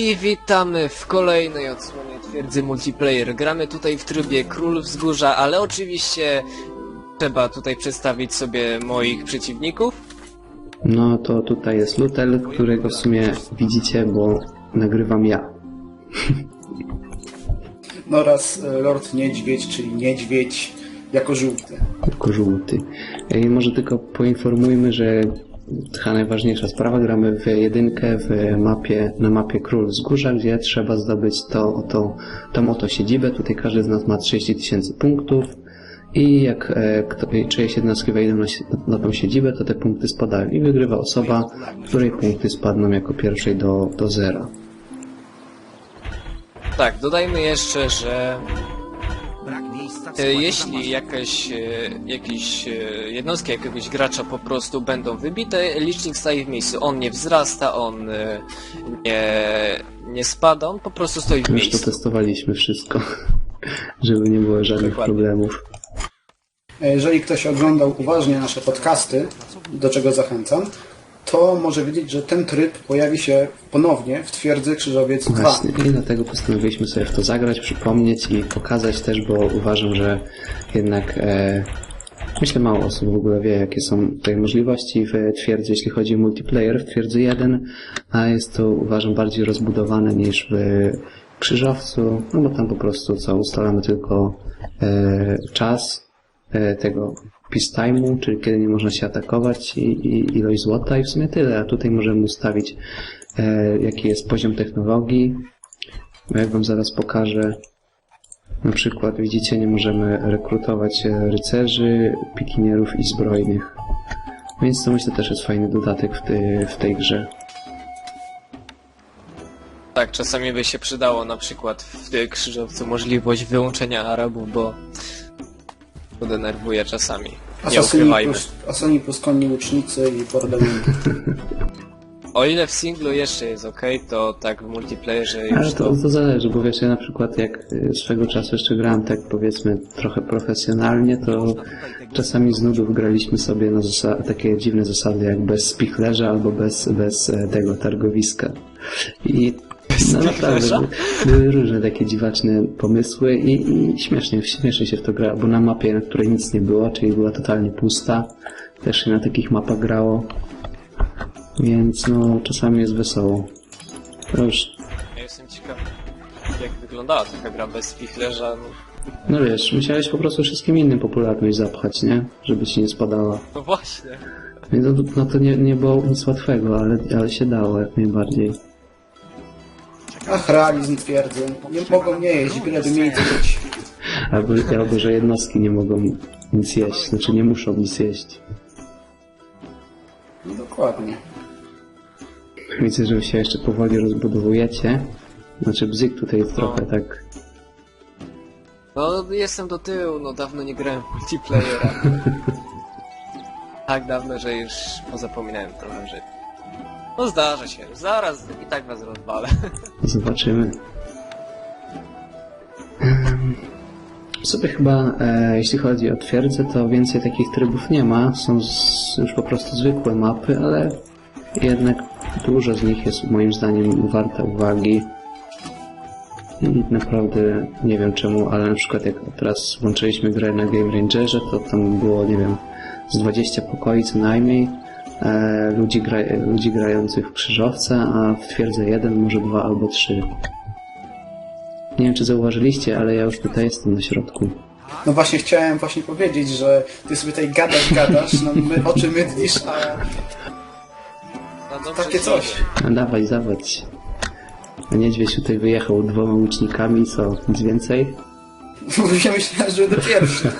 I witamy w kolejnej odsłonie twierdzy multiplayer. Gramy tutaj w trybie Król Wzgórza, ale oczywiście trzeba tutaj przedstawić sobie moich przeciwników. No to tutaj jest Lutel, którego w sumie widzicie, bo nagrywam ja. No oraz e, Lord Niedźwiedź, czyli Niedźwiedź jako żółty. Jako żółty. I może tylko poinformujmy, że ta najważniejsza sprawa, gramy w jedynkę w mapie, na mapie Król Wzgórza, gdzie trzeba zdobyć to, oto, tą oto siedzibę. Tutaj każdy z nas ma 30 tysięcy punktów i jak e, kto, czyjeś jednostki wejdą na, na tą siedzibę, to te punkty spadają i wygrywa osoba, której punkty spadną jako pierwszej do, do zera. Tak, dodajmy jeszcze, że jeśli jakaś, e, jakieś e, jednostki jakiegoś gracza po prostu będą wybite, licznik staje w miejscu. On nie wzrasta, on e, nie, nie spada, on po prostu stoi w Już miejscu. to testowaliśmy wszystko, żeby nie było żadnych Dokładnie. problemów. E, Jeżeli ktoś oglądał uważnie nasze podcasty, do czego zachęcam, to może wiedzieć, że ten tryb pojawi się ponownie w twierdzy Krzyżowiec 2. Właśnie, i dlatego postanowiliśmy sobie w to zagrać, przypomnieć i pokazać też, bo uważam, że jednak e, myślę mało osób w ogóle wie, jakie są tutaj możliwości w twierdzy, jeśli chodzi o multiplayer w twierdzy 1, a jest to uważam bardziej rozbudowane niż w krzyżowcu, no bo tam po prostu co, ustalamy tylko e, czas e, tego peace time'u, czyli kiedy nie można się atakować i, i ilość złota i w sumie tyle, a tutaj możemy ustawić e, jaki jest poziom technologii. Jak wam zaraz pokażę, na przykład widzicie, nie możemy rekrutować e, rycerzy, pikinierów i zbrojnych. Więc to myślę też jest fajny dodatek w, tej w tej grze. Tak, czasami by się przydało na przykład w krzyżowcu możliwość wyłączenia Arabów, bo to denerwuje czasami. Asasyni plus, Asasyni plus konni łucznicy i Bordelini. O ile w singlu jeszcze jest ok, to tak w multiplayerze Ale już to, to... to zależy, bo wiesz, ja na przykład jak y, swego czasu jeszcze grałem tak powiedzmy trochę profesjonalnie, to czasami z nudów graliśmy sobie na takie dziwne zasady jak bez spichlerza albo bez, bez e, tego targowiska. I no naprawdę, były różne takie dziwaczne pomysły i, i śmiesznie, śmiesznie się w to gra, bo na mapie, na której nic nie było, czyli była totalnie pusta, też się na takich mapach grało, więc no czasami jest wesoło. To już Ja jestem ciekaw, jak wyglądała taka gra bez spichlerza. No, No wiesz, musiałeś po prostu wszystkim innym popularność zapchać, nie? Żeby ci nie spadała. no właśnie. Więc no, no to nie, nie było nic łatwego, ale, ale się dało jak najbardziej. Ach, realizm twierdzy. Nie mogą nie jeść, byleby miejsce być. Albo, albo, że jednostki nie mogą nic jeść, znaczy nie muszą nic jeść. No, dokładnie. Widzę, że wy się jeszcze powoli rozbudowujecie. Znaczy bzyk tutaj jest trochę tak... No jestem do tyłu, no dawno nie grałem w multiplayera. tak dawno, że już pozapominałem trochę, że... No zdarza się, zaraz i tak was rozwalę. Zobaczymy. Em, Sobie chyba, e, jeśli chodzi o twierdzę, to więcej takich trybów nie ma. Są z, już po prostu zwykłe mapy, ale jednak dużo z nich jest moim zdaniem warte uwagi. I naprawdę nie wiem czemu, ale na przykład jak teraz włączyliśmy grę na Game Rangerze, to tam było, nie wiem, z 20 pokoi co najmniej ludzi, gra, ludzi grających w krzyżowce, a w twierdze jeden, może dwa albo trzy. Nie wiem, czy zauważyliście, ale ja już tutaj jestem na środku. No właśnie chciałem właśnie powiedzieć, że ty sobie tutaj gadasz, gadasz, no my oczy mydlisz, a No takie coś. idzie. A dawać, dawać. A niedźwiedź tutaj wyjechał dwoma łucznikami, co? Nic więcej? Ja myślałem, że będę pierwszy.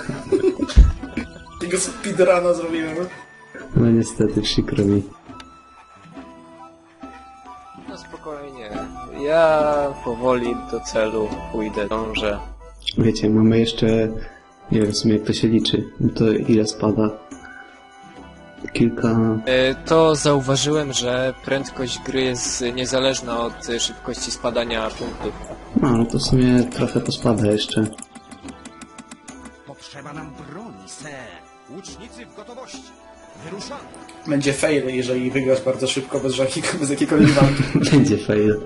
Tego speedruna zrobiłem. No niestety, przykro mi. No spokojnie. Ja powoli do celu pójdę, dążę. Wiecie, mamy jeszcze... Nie wiem w sumie jak to się liczy. To ile spada? Kilka... E, To zauważyłem, że prędkość gry jest niezależna od szybkości spadania punktów. No, no to w sumie trochę pospada jeszcze. Potrzeba nam broni, ser. Łucznicy w gotowości. Będzie fail, jeżeli wygrasz bardzo szybko, bez, żadnego, bez jakiejkolwiek walki. Będzie fail.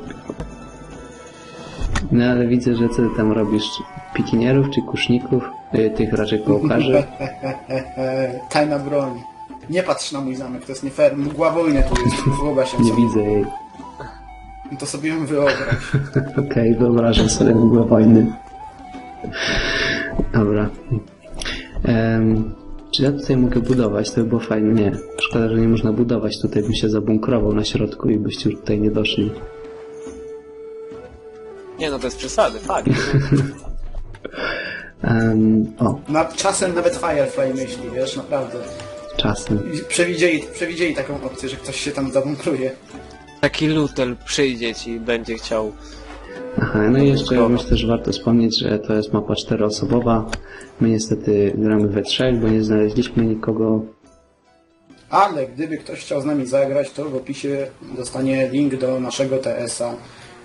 No ale widzę, że co ty tam robisz? Pikinierów czy kuszników? Y, tych raczej kołkarzy? E, tajna broń. Nie patrz na mój zamek, to jest nie fair. Mgła wojny tu jest. Wyobraź się Nie sobie. widzę jej. To sobie ją wyobraź. Okej, wyobrażam sobie mgłę wojny. Dobra. Em, czy ja tutaj mogę budować? To by było fajne. Nie. Szkoda, że nie można budować. Tutaj bym się zabunkrował na środku i byście już tutaj nie doszli. Nie no, bez przesady, fakt. Em, o, Na, czasem nawet Firefly myśli, wiesz, naprawdę. czasem. Przewidzieli, przewidzieli taką opcję, że ktoś się tam zabunkruje. Taki lutel przyjdzie ci i będzie chciał... Aha, no i jeszcze myślę, że warto wspomnieć, że to jest mapa czteroosobowa. My niestety gramy we trzech, bo nie znaleźliśmy nikogo. Ale gdyby ktoś chciał z nami zagrać, to w opisie dostanie link do naszego TS-a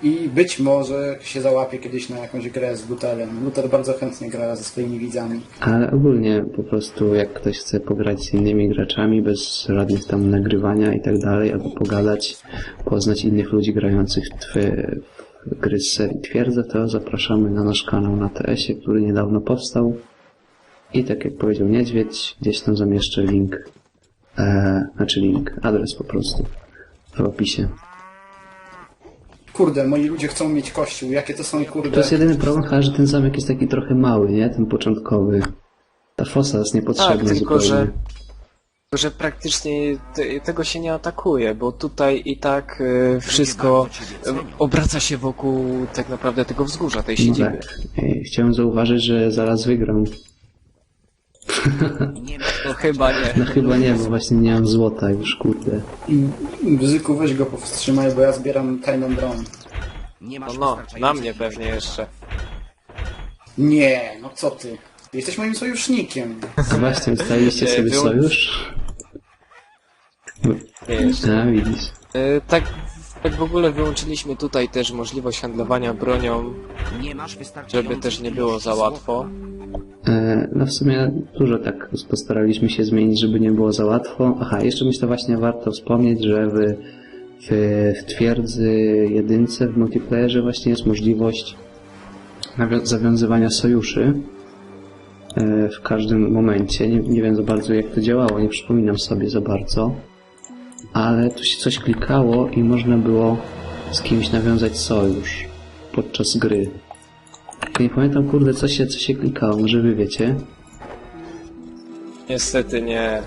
i być może się załapie kiedyś na jakąś grę z Lutelem. Lutel bardzo chętnie gra ze swoimi widzami. Ale ogólnie po prostu jak ktoś chce pograć z innymi graczami bez żadnych tam nagrywania i tak dalej, albo pogadać, poznać innych ludzi grających w, w gry z serii Twierdze, to zapraszamy na nasz kanał na TS-ie, który niedawno powstał. I tak jak powiedział Niedźwiedź, gdzieś tam zamieszczę link, e, znaczy link, adres po prostu w opisie. Kurde, moi ludzie chcą mieć kościół. Jakie to są To kurde... jest jedyny problem, chyba, że ten zamek jest taki trochę mały, nie? Ten początkowy. Ta fosa jest niepotrzebna Tak, tylko zupełnie. że, że praktycznie te, tego się nie atakuje, bo tutaj i tak e, wszystko e, obraca się wokół tak naprawdę tego wzgórza, tej No siedziby. tak. Ej, Chciałem zauważyć, że zaraz wygram. No chyba nie. No chyba nie, bo właśnie nie mam złota już, kurde. Bzyku, weź go powstrzymaj, bo ja zbieram tajną broń. Nie No, masz no, na mnie pewnie jeszcze. Nie, no co ty? Jesteś moim sojusznikiem. Właśnie, ustaliliście Nie, sobie wyłą- sojusz? A, widzisz. E, tak, tak w ogóle wyłączyliśmy tutaj też możliwość handlowania bronią, Nie masz wystarczającej żeby też nie było za łatwo. E, no w sumie dużo tak postaraliśmy się zmienić, żeby nie było za łatwo. Aha, jeszcze myślę właśnie warto wspomnieć, że w, w, w twierdzy jedynce w multiplayerze właśnie jest możliwość zawiązywania sojuszy e, w każdym momencie. Nie, nie wiem za bardzo jak to działało, nie przypominam sobie za bardzo, ale tu się coś klikało i można było z kimś nawiązać sojusz podczas gry. Tylko nie pamiętam, kurde, co się, co się klikało, może wy wiecie. Niestety nie.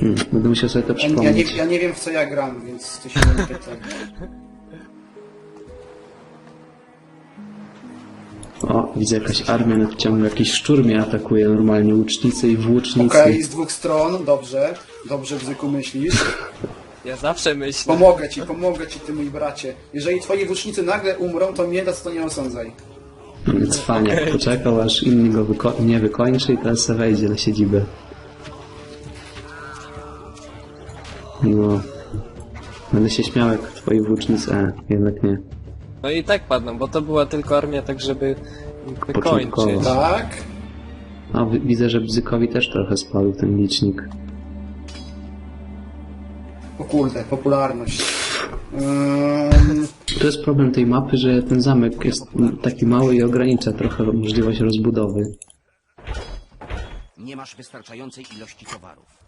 Hmm, będę musiał sobie to Ja, ja, nie, przypomnieć. ja nie wiem w co ja gram, więc ty się nie pytaj. O, widzę jakaś armia nadciąga, jakiś szczur mnie atakuje normalnie, łucznicy i włócznicy. Okej, z dwóch stron, dobrze. Dobrze, Bzyku, myślisz. Ja zawsze myślę. Pomogę ci, pomogę ci, ty mój bracie. Jeżeli twoi włócznicy nagle umrą, to mnie to nie osądzaj. Cwaniak poczekał, aż inni go wyko- nie wykończy i teraz se wejdzie na siedzibę. No. Będę się śmiał jak twoi włócznicy, a jednak nie. No i tak padną, bo to była tylko armia tak, żeby wykończyć. Początkowo. Tak? A widzę, że Bzykowi też trochę spadł ten licznik. O kurde, popularność. To jest problem tej mapy, że ten zamek jest taki mały i ogranicza trochę możliwość rozbudowy. Nie masz wystarczającej ilości towarów.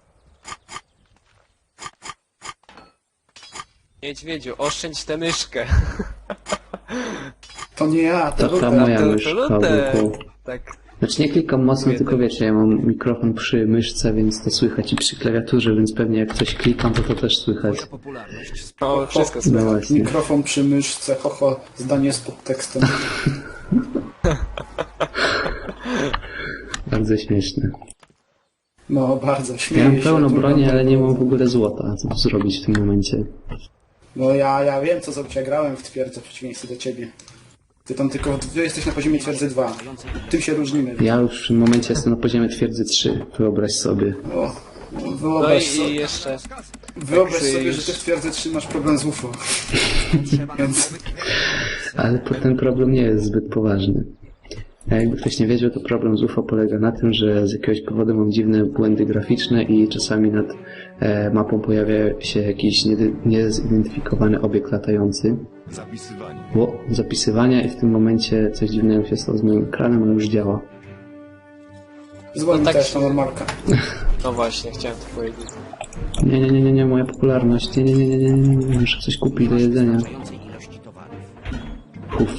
Niedźwiedziu, oszczędź tę myszkę. to nie ja, to To ta Luter. moja To, myszka wokół. Tak. Znaczy nie klikam mocno, tylko wiecie, ja mam mikrofon przy myszce, więc to słychać i przy klawiaturze, więc pewnie jak coś klikam, to to też słychać. Twoja popularność No, wszystko No słychać. właśnie. Mikrofon przy myszce, hoho, zdanie z podtekstem. Bardzo śmieszne. No, bardzo Ja śmieję mam się. pełno broni, mam- ale nie mam w ogóle złota. Co tu zrobić w tym momencie? No ja, ja wiem, co zrobić. Ja grałem w twierdzę w przeciwieństwie do ciebie. Ty tam tylko, ty jesteś na poziomie twierdzy 2. Tym się różnimy. Ja już w tym momencie jestem na poziomie twierdzy 3. Wyobraź sobie. O, No wyobraź, i, i sobie, jeszcze... wyobraź tak sobie, że ty w twierdzy 3 masz problem z UFO. Więc Ale po- ten problem nie jest zbyt poważny. A jakby ktoś nie wiedział, to problem z UFO polega na tym, że z jakiegoś powodu mam dziwne błędy graficzne i czasami nad mapą pojawia się jakiś niezidentyfikowany obiekt latający. Zapisywanie. Ło, zapisywania i w tym momencie coś dziwnego się stało z moim ekranem, ale już działa. Zwolnij No tak też ta normalka. No właśnie, chciałem to powiedzieć. Nie, nie, nie, nie, nie, moja popularność. Nie, nie, nie, nie, nie, nie, nie, muszę coś kupić do jedzenia. Uf,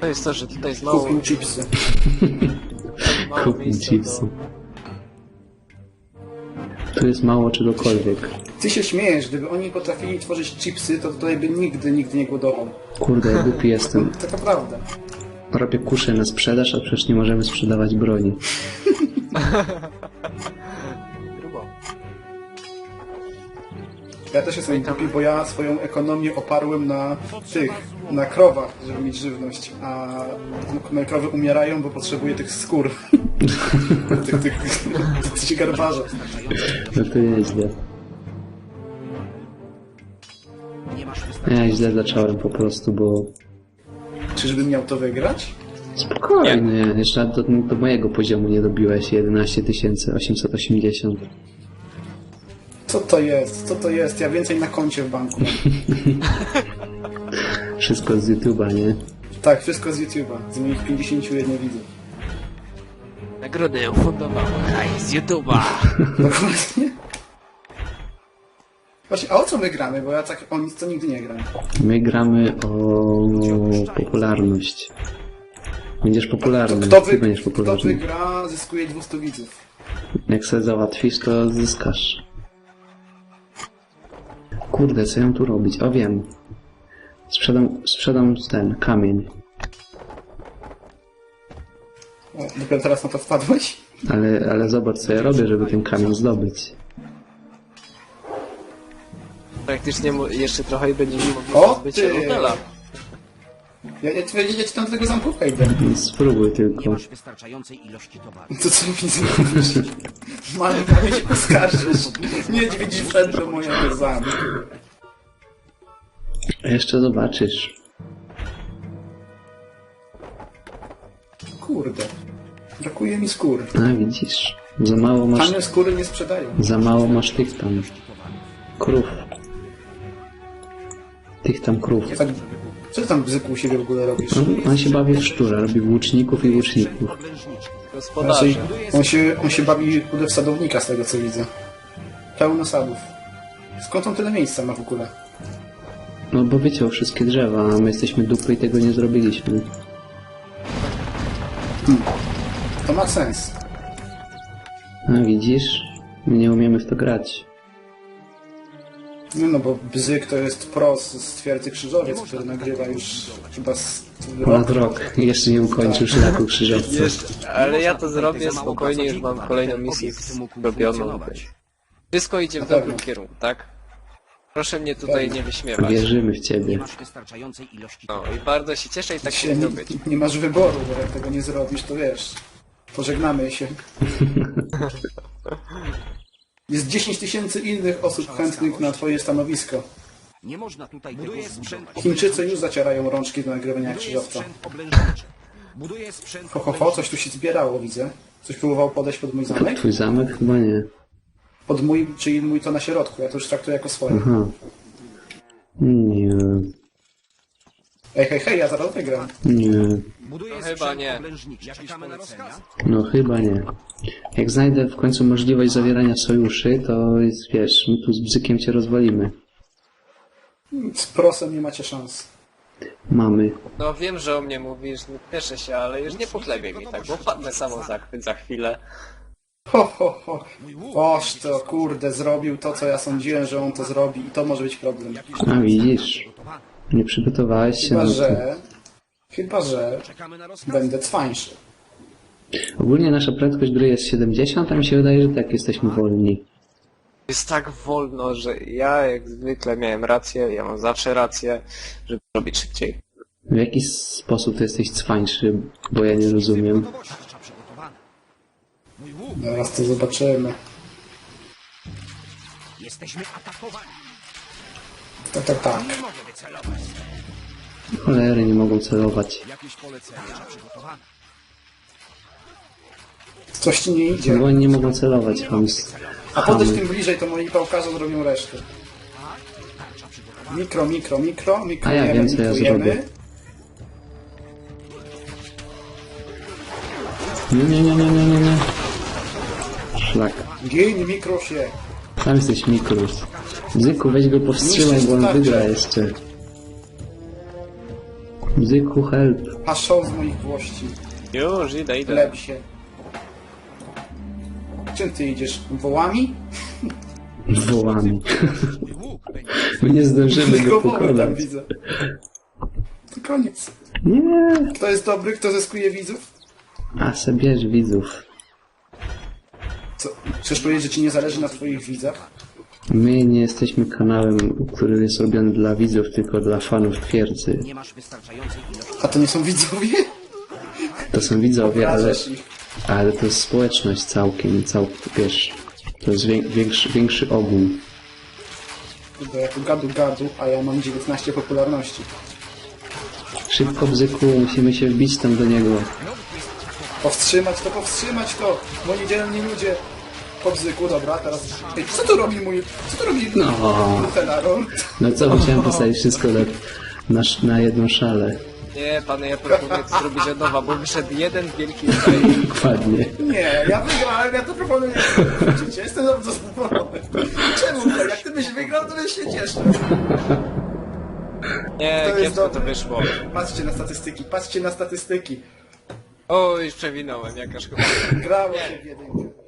To jest to, że tutaj jest mało, Kupił chipsy. kupił chipsy. Tu jest mało czegokolwiek. Ty się śmiejesz, gdyby oni potrafili tworzyć chipsy, to tutaj by nigdy, nigdy nie głodował. Kurde, ja głupi jestem. Taka prawda. Robię kuszę na sprzedaż, a przecież nie możemy sprzedawać broni. Ja też jestem głupi, bo ja swoją ekonomię oparłem na tych, na krowach, żeby mieć żywność, a moje krowy umierają, bo potrzebuję tych skór. tych, tych, tych garbarza. No to nieźle. Ja źle zacząłem po prostu, bo Czyżbym miał to wygrać? spokojnie, jeszcze do, do mojego poziomu nie dobiłeś 11 880. Co to jest? Co to jest? Ja więcej na koncie w banku. Wszystko z YouTube'a, nie? Tak, wszystko z YouTube'a, z moich 51 widzów. Nagrodę ufundował hajs z YouTube'a. Dokładnie. Właśnie, a o co my gramy? Bo ja tak o nic to nigdy nie gram. My gramy o popularność. Będziesz popularny, Kto, ty wy, będziesz kto popularny. wygra, zyskuje 200 widzów. Jak sobie załatwisz, to zyskasz. Kurde, co ją tu robić? O wiem. Sprzedam, sprzedam ten kamień. O, dopiero teraz na to wpadłeś? Ale, ale zobacz, co ja robię, żeby ten kamień zdobyć. Praktycznie mu- jeszcze trochę i będziemy mogli O, pozbyć ty! się. Ja, ja, ja, ja ci tam do tego zamkówka idę. Spróbuj tylko. Masz wystarczającej ilości towaru. To co mi zrobisz? Mamy prawie się poskarżysz. Niedźwiedź wszedł do mojego zamku. A jeszcze zobaczysz. Kurde. Brakuje mi skór. A widzisz. Za mało masz, Tanie skóry nie sprzedają. za mało masz tych tam krów. Tych tam krów. Ja tak, co ty tam bzyku u siebie w ogóle robisz? On, on się bawi w szczura, robi łuczników i łuczników. Gospodarze. On się, on się bawi kurde w sadownika z tego co widzę. Pełno sadów. Skąd on tyle miejsca ma w ogóle? No bo wyciął wszystkie drzewa, a my jesteśmy dupy i tego nie zrobiliśmy. To ma sens. A widzisz? My nie umiemy w to grać. No, no bo Bzyk to jest pros z twierdzy krzyżowiec, który nagrywa już chyba z rok. Ponad rok. Jeszcze nie ukończył szlaku krzyżowca. Ale ja to zrobię spokojnie, już mam kolejną misję zrobioną. Wszystko idzie w dobrym kierunku, tak? Proszę mnie tutaj nie wyśmiewać. Wierzymy w ciebie. No i bardzo się cieszę i tak Się nie, być. nie masz wyboru, bo jak tego nie zrobisz, to wiesz, pożegnamy się. Jest 10 tysięcy innych osób chętnych na twoje stanowisko. Nie można tutaj Buduję sprzęt Chińczycy już zacierają rączki do nagrywania krzyżowca. Buduję sprzęt Ho, ho, ho, coś tu się zbierało, widzę. Coś próbował podejść pod mój zamek? Twój zamek? Chyba nie. Pod mój, czyli mój to na środku, ja to już traktuję jako swoje. Aha. Nie. Ej, hej, hej, ja zaraz wygram. Nie. Buduję No chyba nie. oblężniczy. Czekamy na rozkaz. No chyba nie. Jak znajdę w końcu możliwość zawierania sojuszy, to jest, wiesz, my tu z bzykiem cię rozwalimy. Z prosem nie macie szans. Mamy. No wiem, że o mnie mówisz, nie cieszę się, ale już nie pochlebie mi tak, bo padnę samo zachwyt za chwilę. Ho, ho, ho. Oż to, kurde, zrobił to, co ja sądziłem, że on to zrobi i to może być problem. A widzisz. Nie przygotowałeś się Chyba, na to. że... Chyba, że Czekamy na rozkaz. będę cwańszy. Ogólnie nasza prędkość gry jest 70, a mi się wydaje, że tak jesteśmy wolni. Jest tak wolno, że ja jak zwykle miałem rację, ja mam zawsze rację, żeby robić szybciej. W jaki sposób ty jesteś cwańszy, bo ja nie rozumiem. Zaraz to zobaczymy. Jesteśmy atakowani. Tak, tak, tak. Nie mogę wycelować. Cholery nie mogą celować. Jakieś polecenia przygotowane. Coś ci nie idzie. No bo oni nie mogą celować, chams. A podejdź tym bliżej, to moi pałkarze zrobią resztę. Mikro, mikro, mikro, mikro, A ja wiem, co ja zrobię. Nie, nie, nie, nie, nie, nie, nie. Szlak. Gin, mikro się. Tam jesteś Mikrus. Bzyku, weź go powstrzymaj, bo on wygra jeszcze. Bzyku, help. A show z moich włości. Już, idę, idę. Leb się. Czym ty idziesz? Wołami? Wołami. My nie zdążymy go pokonać. widzę. To koniec. Nie. Kto jest dobry, kto zyskuje widzów? A se bierz widzów. Co? Chcesz powiedzieć, że ci nie zależy na twoich widzach? My nie jesteśmy kanałem, który jest robiony dla widzów, tylko dla fanów twierdzy. Nie masz wystarczającej ilości. A to nie są widzowie? To są widzowie, ale, Obrażasz ich. ale to jest społeczność całkiem, cał, wiesz, to jest wię- większy, większy ogół. Bo ja tu gadu gadu, a ja mam 19 popularności. Szybko, Bzyku, musimy się wbić tam do niego. Powstrzymać to, powstrzymać to! Moi dzielni ludzie! Po bzyku, dobra, teraz... Ej, co tu robi mój... Co tu robi No. Lutenarol? No co, musiałem postawić wszystko na, na, na jedną szalę. Nie, panie, ja proponuję to zrobić od nowa, bo wyszedł jeden wielki tutaj. Dokładnie. Nie, ja wygrałem, ja to proponuję. Widzicie, jestem bardzo zadowolony. Czemu tak? Jak ty byś wygrał, to bym się cieszył. Nie, To jest kiepsko to wyszło. Patrzcie na statystyki, patrzcie na statystyki. O, już przewinąłem, jaka szkoda. Grało się w jedynkę.